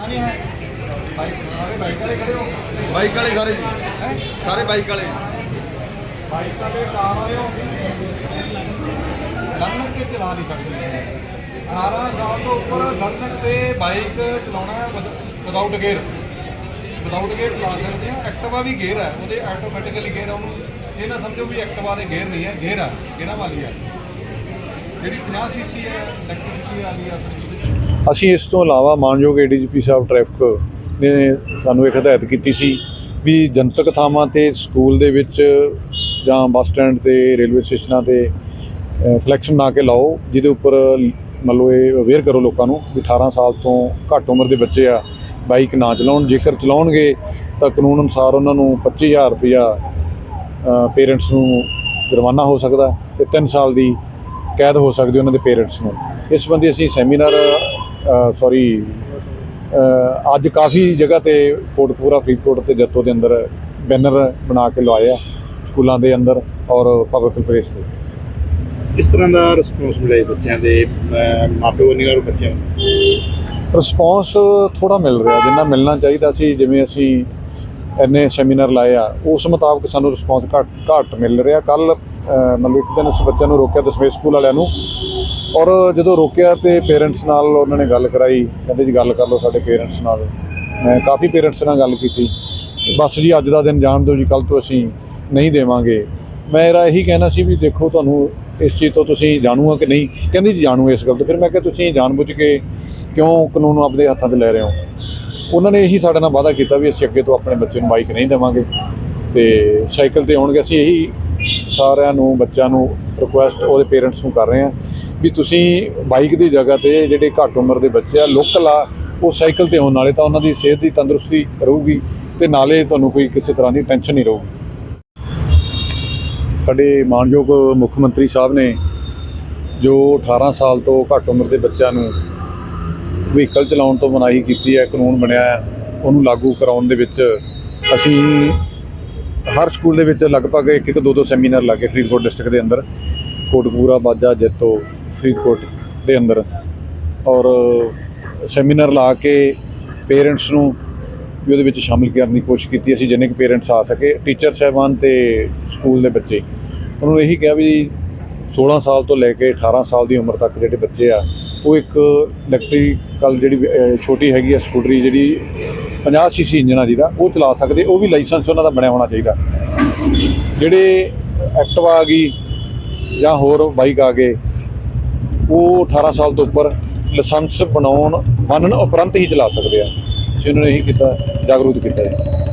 ਹੈ ਬਾਈਕ ਵਾਲੇ ਹੋ ਸਾਰੇ ਜੀ। ਹੈ? ਸਾਰੇ ਬਾਈਕ ਵਾਲੇ। ਬਾਈਕ ਵਾਲੇ ਕਾਰ ਵਾਲੇ ਹੋ। ਲਰਨਿੰਗ ਤੇ ਚਲਾ ਨਹੀਂ ਸਕਦੇ। 18 ਸਾਲ ਤੋਂ ਉੱਪਰ ਲਰਨਿੰਗ ਤੇ ਬਾਈਕ ਚਲਾਉਣਾ ਵਿਦਆਊਟ ਗੇਅਰ ਵਿਦਆਊਟ ਗੇਅਰ ਚਲਾ ਸਕਦੇ ਆ ਐਕਟਿਵਾ ਵੀ ਗੇਅਰ ਹੈ। ਉਹਦੇ ਆਟੋਮੈਟਿਕਲੀ ਗੇਅਰ ਉਹਨੂੰ। ਇਹ ਨਾ ਸਮਝੋ ਵੀ ਐਕਟਿਵਾ ਦੇ ਗੇਅਰ ਨਹੀਂ ਹੈ। ਗੇਅਰ ਆ। ਗੇਅਰਾਂ ਵਾਲੀ ਹੈ ਜਿਹੜੀ 50 ਸੀਸੀ ਹੈ ਇਲੈਕਟ੍ਰਿਸਿਟੀ ਵਾਲੀ ਆ। ਅਸੀਂ ਇਸ ਤੋਂ ਇਲਾਵਾ ਮਾਨਯੋਗ ਏਡੀਜੀਪੀ ਸਾਹਿਬ ਟ੍ਰੈਫਿਕ ਨੇ ਸਾਨੂੰ ਇੱਕ ਹਦਾਇਤ ਕੀਤੀ ਸੀ ਵੀ ਜਨਤਕ ਥਾਵਾਂ ਤੇ ਸਕੂਲ ਦੇ ਵਿੱਚ ਜਾਂ ਬੱਸ ਸਟੈਂਡ ਤੇ, ਰੇਲਵੇ ਸਟੇਸ਼ਨਾਂ ਤੇ ਫਲੈਕਸ ਬਣਾ ਕੇ ਲਾਓ, ਜਿਹਦੇ ਉੱਪਰ ਮੰਨ ਲਓ ਇਹ ਅਵੇਅਰ ਕਰੋ ਲੋਕਾਂ ਨੂੰ ਵੀ 18 ਸਾਲ ਤੋਂ ਘੱਟ ਉਮਰ ਦੇ ਬੱਚੇ ਆ, ਬਾਈਕ ਨਾ ਚਲਾਉਣ। ਜੇਕਰ ਚਲਾਉਣਗੇ ਤਾਂ ਕਾਨੂੰਨ ਅਨੁਸਾਰ ਉਹਨਾਂ ਨੂੰ 25000 ਰੁਪਇਆ ਪੇਰੈਂਟਸ ਨੂੰ ਜੁਰਮਾਨਾ ਹੋ ਸਕਦਾ ਤੇ 3 ਸਾਲ ਦੀ ਕੈਦ ਹੋ ਸਕਦੀ ਉਹਨਾਂ ਦੇ ਪੇਰੈਂਟਸ ਨੂੰ। ਇਸ ਸੰਬੰਧੀ ਅਸੀਂ ਸੈਮੀਨਾਰ ਸੌਰੀ ਅੱਜ ਕਾਫੀ ਜਗ੍ਹਾ ਤੇ ਕੋਟਕਪੂਰਾ ਫਰੀਦਕੋਟ ਤੇ ਜੱਤੋ ਦੇ ਅੰਦਰ ਬੈਨਰ ਬਣਾ ਕੇ ਲਵਾਏ ਆ ਸਕੂਲਾਂ ਦੇ ਅੰਦਰ ਔਰ ਪਬਲਿਕ ਪਲੇਸ ਤੇ। ਇਸ ਤਰ੍ਹਾਂ ਦਾ ਰਿਸਪੌਂਸ ਮਿਲਿਆ ਬੱਚਿਆਂ ਦੇ ਮਾਪਿਓ ਨਹੀਂ ਔਰ ਬੱਚਿਆਂ ਨੂੰ? ਰਿਸਪੌਂਸ ਥੋੜਾ ਮਿਲ ਰਿਹਾ ਜਿੰਨਾ ਮਿਲਣਾ ਚਾਹੀਦਾ ਸੀ ਜਿਵੇਂ ਅਸੀਂ ਇੰਨੇ ਸੈਮੀਨਾਰ ਲਾਏ ਆ ਉਸ ਮੁਤਾਬਕ ਸਾਨੂੰ ਰਿਸਪੌਂਸ ਘੱਟ ਘੱਟ ਮਿਲ ਰਿਹਾ। ਕੱਲ ਮਤਲਬ ਇੱਕ ਦਿਨ ਉਸ ਬੱਚਿਆਂ ਨੂੰ ਰੋਕਿਆ ਦਸਵੇਂ ਸਕੂਲ ਵਾਲਿਆਂ ਨੂੰ। ਔਰ ਜਦੋਂ ਰੋਕਿਆ ਤੇ ਪੇਰੈਂਟਸ ਨਾਲ ਉਹਨਾਂ ਨੇ ਗੱਲ ਕਰਾਈ, ਕਹਿੰਦੇ ਜੀ ਗੱਲ ਕਰ ਲਓ ਸਾਡੇ ਪੇਰੈਂਟਸ ਨਾਲ। ਮੈਂ ਕਾਫੀ ਪੇਰੈਂਟਸ ਨਾਲ ਗੱਲ ਕੀਤੀ। ਬਸ ਜੀ, ਅੱਜ ਦਾ ਦਿਨ ਜਾਣ ਦਿਓ ਜੀ ਕੱਲ ਤੋਂ ਅਸੀਂ ਨਹੀਂ ਦੇਵਾਂਗੇ। ਮੇਰਾ ਇਹੀ ਕਹਿਣਾ ਸੀ ਵੀ ਦੇਖੋ ਤੁਹਾਨੂੰ ਇਸ ਚੀਜ਼ ਤੋਂ ਤੁਸੀਂ ਜਾਣੂ ਆ ਕਿ ਨਹੀਂ। ਕਹਿੰਦੀ ਜੀ ਜਾਣੂ ਇਸ ਗੱਲ ਤੋਂ। ਫਿਰ ਮੈਂ ਕਿਹਾ ਤੁਸੀਂ ਜਾਣਬੁੱਝ ਕੇ ਕਿਉਂ ਕਾਨੂੰਨ ਨੂੰ ਆਪਣੇ ਹੱਥਾਂ 'ਚ ਲੈ ਰਹੇ ਹੋ? ਉਹਨਾਂ ਨੇ ਇਹੀ ਸਾਡੇ ਨਾਲ ਵਾਅਦਾ ਕੀਤਾ ਵੀ ਅਸੀਂ ਅੱਗੇ ਤੋਂ ਆਪਣੇ ਬੱਚੇ ਨੂੰ ਬਾਈਕ ਨਹੀਂ ਦੇਵਾਂਗੇ। ਤੇ ਸਾਈਕਲ ਤੇ ਆਉਣਗੇ। ਅਸੀਂ ਇਹੀ ਸਾਰਿਆਂ ਨੂੰ, ਬੱਚਿਆਂ ਨੂੰ ਰਿਕੁਐਸਟ ਉਹਦੇ ਪੇਰੈਂਟਸ ਨੂੰ ਕਰ ਰਹੇ ਹਾਂ ਵੀ ਤੁਸੀਂ ਬਾਈਕ ਦੀ ਜਗ੍ਹਾ ਤੇ ਜਿਹੜੇ ਘੱਟ ਉਮਰ ਦੇ ਬੱਚੇ ਆ ਲੋਕਲ ਆ, ਉਹ ਸਾਈਕਲ ਤੇ ਹੋਣ ਵਾਲੇ ਤਾਂ ਉਹਨਾਂ ਦੀ ਸਿਹਤ ਦੀ ਤੰਦਰੁਸਤੀ ਰਹੂਗੀ ਤੇ ਨਾਲੇ ਤੁਹਾਨੂੰ ਕੋਈ ਕਿਸੇ ਤਰ੍ਹਾਂ ਦੀ ਟੈਨਸ਼ਨ ਨਹੀਂ ਰਹੂਗੀ। ਸਾਡੇ ਮਾਨਯੋਗ ਮੁੱਖ ਮੰਤਰੀ ਸਾਹਿਬ ਨੇ ਜੋ 18 ਸਾਲ ਤੋਂ ਘੱਟ ਉਮਰ ਦੇ ਬੱਚਿਆਂ ਨੂੰ ਵਹੀਕਲ ਚਲਾਉਣ ਤੋਂ ਮਨਾਹੀ ਕੀਤੀ ਹੈ, ਕਾਨੂੰਨ ਬਣਿਆ ਹੈ, ਉਹਨੂੰ ਲਾਗੂ ਕਰਾਉਣ ਦੇ ਵਿੱਚ ਅਸੀਂ ਹਰ ਸਕੂਲ ਦੇ ਵਿੱਚ ਲਗਭਗ ਇੱਕ ਇੱਕ ਦੋ ਦੋ ਸੈਮੀਨਾਰ ਲਾਗੇ ਫਰੀਦਕੋਟ ਡਿਸਟ੍ਰਿਕਟ ਦੇ ਅੰਦਰ, ਕੋਟਕਪੂਰਾ, ਬਾਜਾ, ਜੈਤੋ, ਫਰੀਦਕੋਟ ਦੇ ਅੰਦਰ। ਔਰ ਸੈਮੀਨਾਰ ਲਾ ਕੇ ਪੇਰੈਂਟਸ ਨੂੰ ਵੀ ਉਹਦੇ ਵਿੱਚ ਸ਼ਾਮਿਲ ਕਰਨ ਦੀ ਕੋਸ਼ਿਸ਼ ਕੀਤੀ, ਅਸੀਂ ਜਿੰਨੇ ਕੁ ਪੇਰੈਂਟਸ ਆ ਸਕੇ, ਟੀਚਰ ਸਹਿਬਾਨ ਤੇ ਸਕੂਲ ਦੇ ਬੱਚੇ। ਉਹਨਾਂ ਨੂੰ ਇਹੀ ਕਿਹਾ ਵੀ 16 ਸਾਲ ਤੋਂ ਲੈ ਕੇ 18 ਸਾਲ ਦੀ ਉਮਰ ਤੱਕ ਜਿਹੜੇ ਬੱਚੇ ਆ ਉਹ ਇੱਕ ਇਲੈਕਟ੍ਰੀਕਲ ਜਿਹੜੀ ਛੋਟੀ ਹੈਗੀ ਆ ਸਕੂਟਰੀ ਜਿਹੜੀ 50 ਸੀਸੀ ਇੰਜਨ ਆ ਜਿਹਦਾ ਉਹ ਚਲਾ ਸਕਦੇ, ਉਹ ਵੀ ਲਾਇਸੈਂਸ ਉਹਨਾਂ ਦਾ ਬਣਿਆ ਹੋਣਾ ਚਾਹੀਦਾ। ਜਿਹੜੇ ਐਕਟਿਵਾ ਆ ਗਈ ਜਾਂ ਹੋਰ ਬਾਈਕ ਆ ਗਏ, ਉਹ 18 ਸਾਲ ਤੋਂ ਉੱਪਰ ਲਾਇਸੈਂਸ ਬਣਾਉਣ, ਬਣਨ ਉਪਰੰਤ ਹੀ ਚਲਾ ਸਕਦੇ ਆ। ਅਸੀਂ ਉਹਨਾਂ ਨੂੰ ਇਹੀ ਕੀਤਾ, ਜਾਗਰੂਕ ਕੀਤਾ ਹੈ